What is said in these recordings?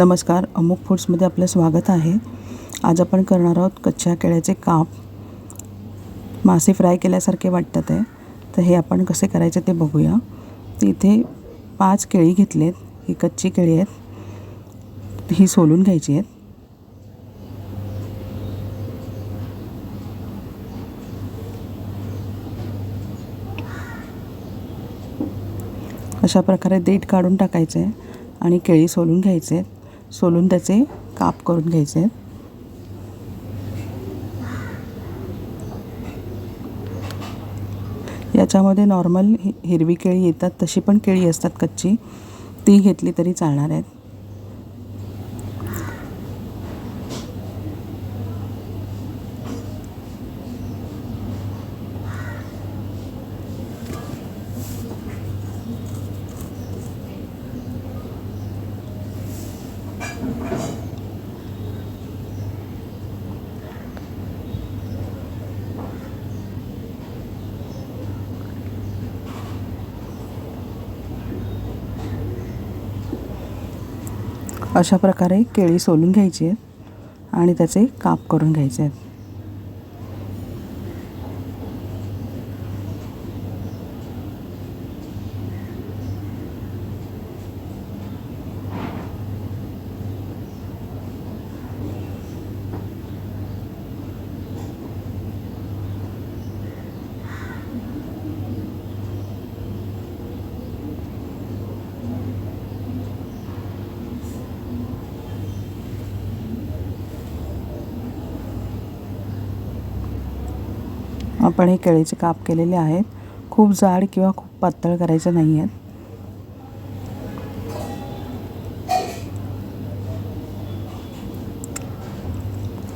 नमस्कार अमुक फूड्समध्ये आपलं स्वागत आहे. आज आपण करणार आहोत कच्च्या केळ्याचे काप. मासे फ्राय केल्यासारखे वाटतात आहे. तर हे आपण कसे करायचे ते बघूया. इथे पाच केळी घेतलेत. ही कच्ची केळी आहेत. ही सोलून घ्यायची आहेत. अशा प्रकारे देठ काढून टाकायचे आहे आणि केळी सोलून घ्यायचे आहेत. सोलून त्याचे काप करून घ्यायचे. आहेत याच्यामध्ये नॉर्मल हिरवी केळी येतात तशी पण केळी असतात कच्ची. ती घेतली तरी चालणार आहेत. अशा प्रकारे केळी सोलून घ्यायची आहेत आणि त्याचे काप करून घ्यायचे आहेत. आपण हे केळीचे काप केलेले आहेत. खूप जाड किंवा खूप पातळ करायचे नाही आहेत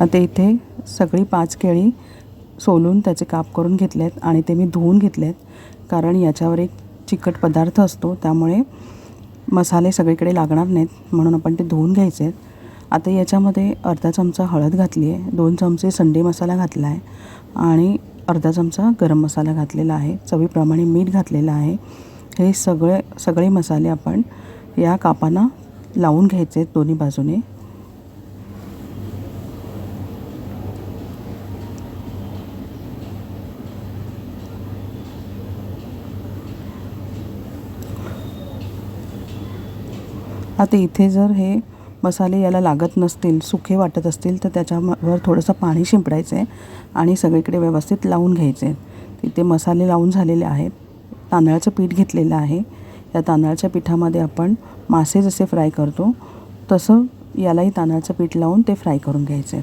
आता इथे सगळी पाच केळी सोलून त्याचे काप करून घेतले आहेत आणि ते मी धुवून घेतले आहेत कारण याच्यावर एक चिकट पदार्थ असतो त्यामुळे मसाले सगळीकडे लागणार नाहीत म्हणून आपण ते धुवून घ्यायचे आहेत. आता याच्यामध्ये अर्धा चमचा हळद घातली आहे दोन चमचे संडे मसाला घातला आहे आणि अर्धा चमचा गरम मसाला घातलेला आहे. चवीप्रमाणे मीठ घातलेलं आहे. हे सगळे सगळे मसाले आपण या कापांना लावून घ्यायचे दोन्ही बाजूने. आता इथे जर हे मसाले याला लागत नसतील सुखे वाटत असतील तर त्याच्यावर थोडंसं पाणी शिंपडायचं आहे आणि सगळीकडे व्यवस्थित लावून घ्यायचे तिथे मसाले लावून झालेले आहेत. तांदळाचं पीठ घेतलेलं आहे. या तांदळाच्या पिठामध्ये आपण मासे जसे फ्राय करतो तसं यालाही तांदळाचं पीठ लावून ते फ्राय करून घ्यायचे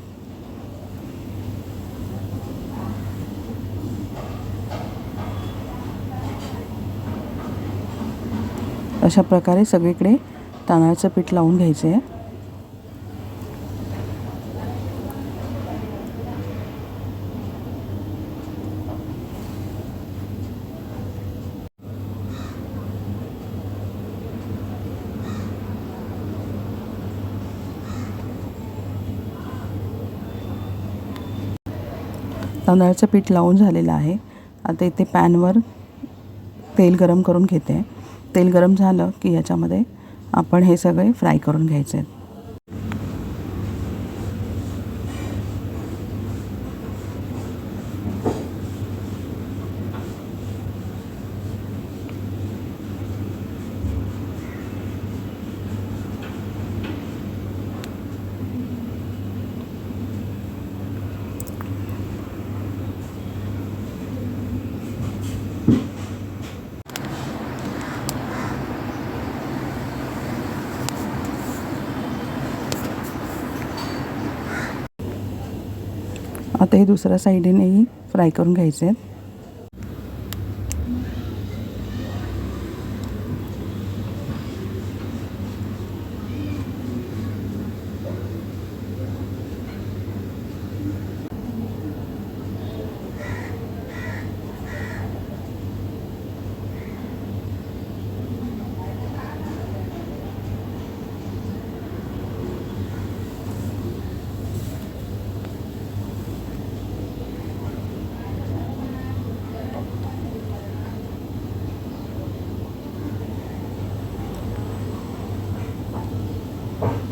अशा प्रकारे सगळीकडे तांदळाचं पीठ लावून घ्यायचं आहे तांदळाचं पीठ लावून झालेलं आहे. आता इथे पॅनवर तेल गरम करून घेते. तेल गरम झालं की याच्यामध्ये आपण हे सगळे फ्राय करून घ्यायचे. आहेत आता हे दुसऱ्या साईडनेही फ्राय करून घ्यायचे आहेत.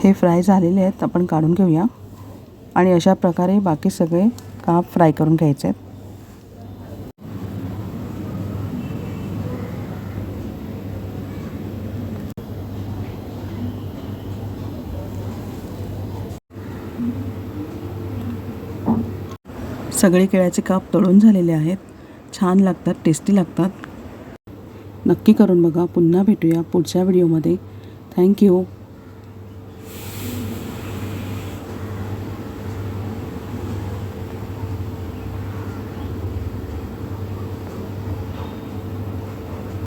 हे फ्राय झालेले आहेत आपण काढून घेऊया. आणि अशा प्रकारे बाकी सगळे काप फ्राय करून घ्यायचे आहेत. सगळे केळ्याचे काप तळून झालेले आहेत. छान लागतात टेस्टी लागतात. नक्की करून बघा. पुन्हा भेटूया पुढच्या व्हिडिओमध्ये थँक्यू